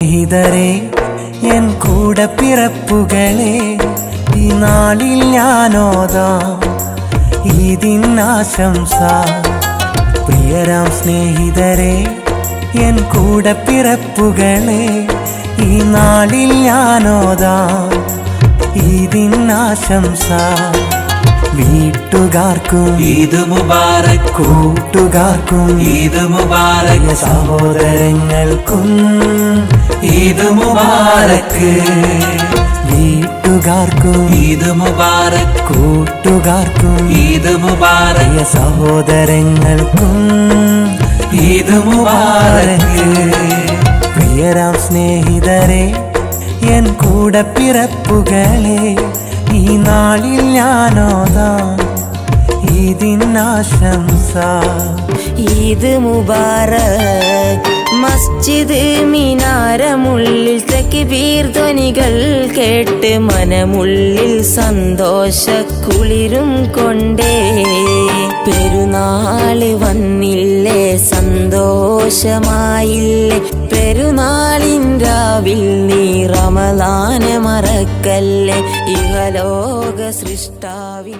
സ്നേഹിതരെ എൻ കൂടെ പിറപ്പുകളെ ഈ നാളിൽ ഞാനോതാം ഇതിനാശംസ പ്രിയരാം സ്നേഹിതരെ എൻ കൂടെ പിറപ്പുകളെ ഈ നാളിൽ ഞാനോതാം ഇതിനാശംസ വീട്ടുകാർക്കും ഈദ് മുബാറക്. കൂട്ടുകാർക്കും ഈദ് മുബാറക്. സഹോദരങ്ങൾക്കും ഈദ് മുബാറക്ക് വീട്ടുകാർക്കും ഈദ് മുബാറക്. കൂട്ടുകാർക്കും ഈദ് മുബാറക്. പ്രിയ സഹോദരങ്ങൾക്കും ഈദ് മുബാറക്. പ്രിയരാം സ്നേഹിതരെ എൻ കൂടെ പിറപ്പുകളെ ഈ നാളിൽ ഞാനോതാം ഈദിനാശംസ ഈദ് മുബാറക്. മസ്ജിദ് മിനാരമുള്ളിൽ തക്ബീർ ധ്വനികൾ കേട്ട് മനമുള്ളിൽ സന്തോഷ കുളിരും കൊണ്ടേ. പെരുന്നാൾ വന്നില്ലേ സന്തോഷമായില്ലേ. പെരുന്നാളിൻ രാവിൽ നീ റമദാന മറക്കല്ലേ. ഇഹലോക സൃഷ്ടാവി